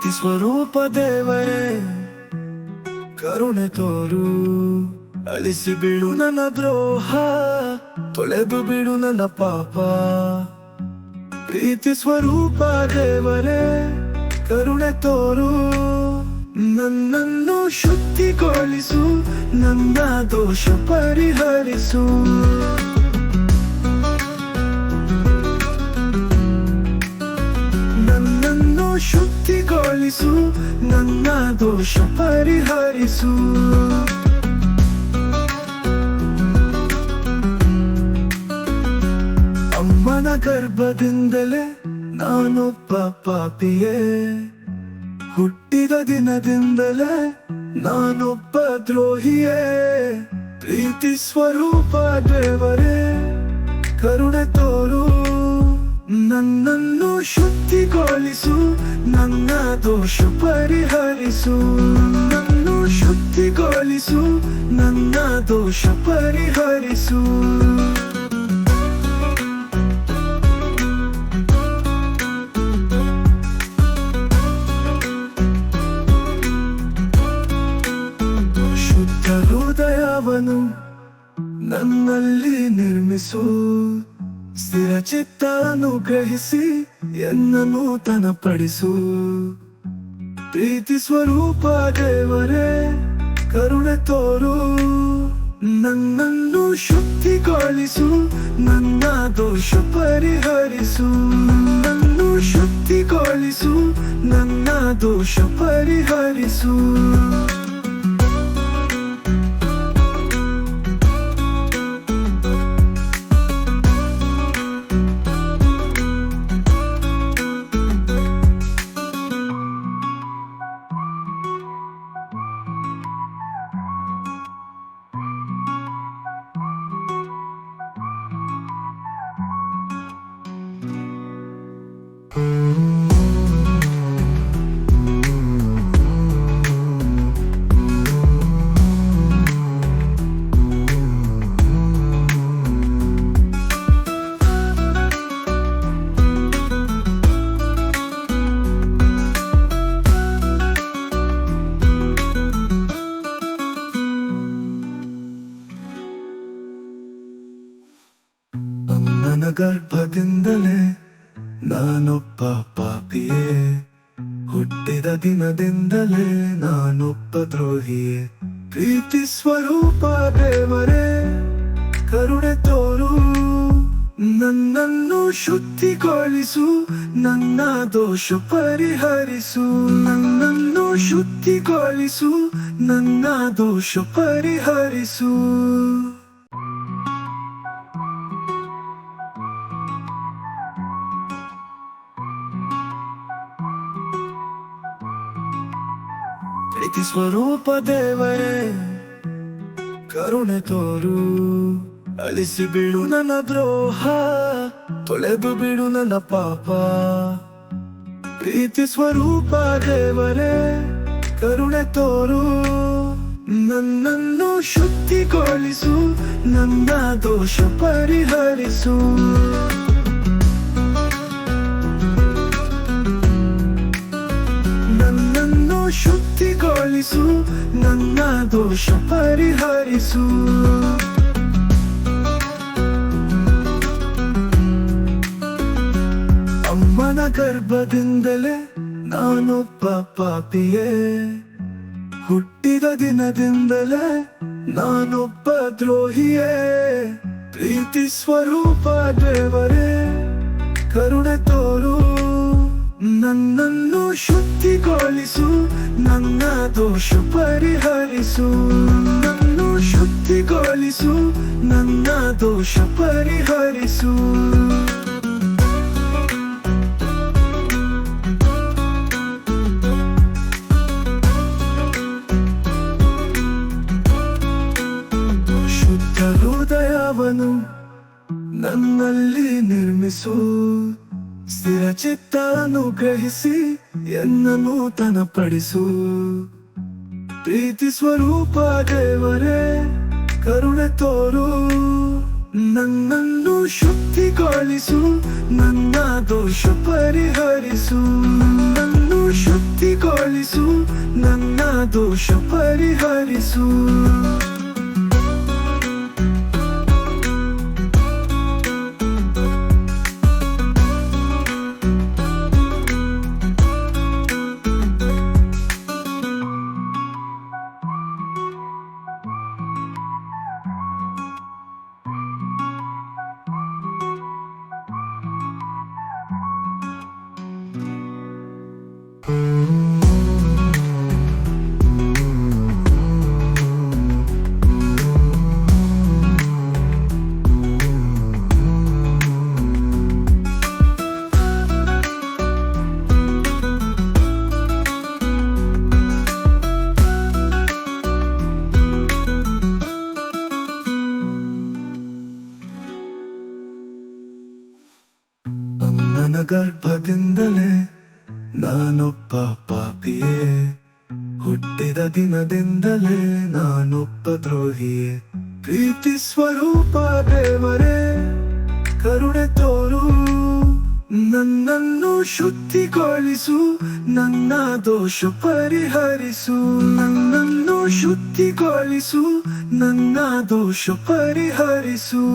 ಪ್ರೀತಿ ಸ್ವರೂಪ ದೇವರೇ ಕರುಣೆ ತೋರು, ಅಳಿಸಿ ಬಿಡು ನನ್ನ ದ್ರೋಹ, ತೊಳೆದು ಬಿಡು ನನ್ನ ಪಾಪ. ಪ್ರೀತಿ ಸ್ವರೂಪ ದೇವರೇ ಕರುಣೆ ತೋರು, ನನ್ನನ್ನು ಶುದ್ಧಿಗೊಳಿಸು, ನನ್ನ ದೋಷ ಪರಿಹರಿಸು. ಶುದ್ಧಿಗೊಳಿಸು, ನನ್ನ ದೋಷ ಪರಿಹರಿಸು. ಅಮ್ಮನ ಗರ್ಭದಿಂದಲೇ ನಾನೊಬ್ಬ ಪಾಪಿಯೇ. ಹುಟ್ಟಿದ ದಿನದಿಂದಲೇ ನಾನೊಬ್ಬ ದ್ರೋಹಿಯೇ. ಪ್ರೀತಿ ಸ್ವರೂಪ ದೇವರೇ, ಕರುಣೆ ತೋರು. ನನ್ನನ್ನು ಶುದ್ಧಿಗೊಳಿಸು ನನ್ನ ದೋಷ ಪರಿಹರಿಸು. ನನ್ನನ್ನು ಶುದ್ಧಿಗೊಳಿಸು ನನ್ನ ದೋಷ ಪರಿಹರಿಸು. ಸ್ಥಿರ ಚಿತ್ತ ಅನುಗ್ರಹಿಸಿ ಎನ್ನ ನೂತನ ಪಡಿಸು ಪ್ರೀತಿ ಸ್ವರೂಪ ದೇವರೇ, ಕರುಣೆ ತೋರು. ನನ್ನನ್ನು ಶುದ್ಧಿಗೊಳಿಸು, ನನ್ನ ದೋಷ ಪರಿಹರಿಸು. ನನ್ನನ್ನು ಶುದ್ಧಿಗೊಳಿಸು, ನನ್ನ ದೋಷ ಪರಿಹರಿಸು. ಗರ್ಭದಿಂದಲೇ ನಾನೊಬ್ಬ ಪಾಪಿಯೇ. ಹುಟ್ಟಿದ ದಿನದಿಂದಲೇ ನಾನೊಬ್ಬ ದ್ರೋಹಿಯೇ. ಪ್ರೀತಿ ಸ್ವರೂಪ ದೇವರೇ, ಕರುಣೆ ತೋರು. ನನ್ನನ್ನು ಶುದ್ಧಿಗೊಳಿಸು, ನನ್ನ ದೋಷ ಪರಿಹರಿಸು. ನನ್ನನ್ನು ಶುದ್ಧಿಗೊಳಿಸು, ನನ್ನ ದೋಷ ಪರಿಹರಿಸು. ಪ್ರೀತಿ ಸ್ವರೂಪ ದೇವರೇ, ಕರುಣೆ ತೋರು. ಅಳಿಸಿ ಬಿಡು ನನ್ನ ದ್ರೋಹ, ತೊಳೆದು ಬಿಡು ನನ್ನ ಪಾಪ. ಪ್ರೀತಿ ಸ್ವರೂಪ ದೇವರೇ, ಕರುಣೆ ತೋರು. ನನ್ನನ್ನು ಶುದ್ಧಿಗೊಳಿಸು, ನನ್ನ ದೋಷ ಪರಿಹರಿಸು. ಶುದ್ಧಿಗೊಳಿಸು ನನ್ನ ದೋಷ ಪರಿಹರಿಸು. ಅಮ್ಮನ ಗರ್ಭದಿಂದಲೇ ನಾನೊಬ್ಬ ಪಾಪಿಯೇ. ಹುಟ್ಟಿದ ದಿನದಿಂದಲೇ ನಾನೊಬ್ಬ ದ್ರೋಹಿಯೇ. ಪ್ರೀತಿ ಸ್ವರೂಪ ದೇವರೇ. ನನ್ನನ್ನು ಶುದ್ಧಿಗೊಳಿಸು ನನ್ನ ದೋಷ ಪರಿಹರಿಸು. ನನ್ನನ್ನು ಶುದ್ಧಿಗೊಳಿಸು ನನ್ನ ದೋಷ ಪರಿಹರಿಸು. ಶುದ್ಧ ಹೃದಯವನು ನನ್ನಲ್ಲಿ ನಿರ್ಮಿಸು. ಸ್ಥಿರ ಚಿತ್ತ ಅನುಗ್ರಹಿಸಿ ಎನ್ನ ನೂತನ ಪಡಿಸು. ಪ್ರೀತಿ ಸ್ವರೂಪ ದೇವರೇ, ಕರುಣೆ ತೋರು. ನನ್ನನ್ನು ಶುದ್ಧಿಗೊಳಿಸು, ನನ್ನ ದೋಷ ಪರಿಹರಿಸು. ನನ್ನು ಶುದ್ಧಿಗೊಳಿಸು, ನನ್ನ ದೋಷ ಪರಿಹರಿಸು. ಅಮ್ಮನ ಗರ್ಭದಿಂದಲೇ ನಾನೊಬ್ಬ ಪಾಪಿಯೇ, ಹುಟ್ಟಿದ ದಿನದಿಂದಲೇ ನಾನೊಬ್ಬ ದ್ರೋಹಿಯೇ. ಪ್ರೀತಿ ಸ್ವರೂಪ ದೇವರೇ, ಕರುಣೆ ತೋರು, ನನ್ನನ್ನು ಶುದ್ಧಿಗೊಳಿಸು, ನನ್ನ ದೋಷ ಪರಿಹರಿಸು, ನನ್ನನ್ನು ಶುದ್ಧಿಗೊಳಿಸು, ನನ್ನ ದೋಷ ಪರಿಹರಿಸು.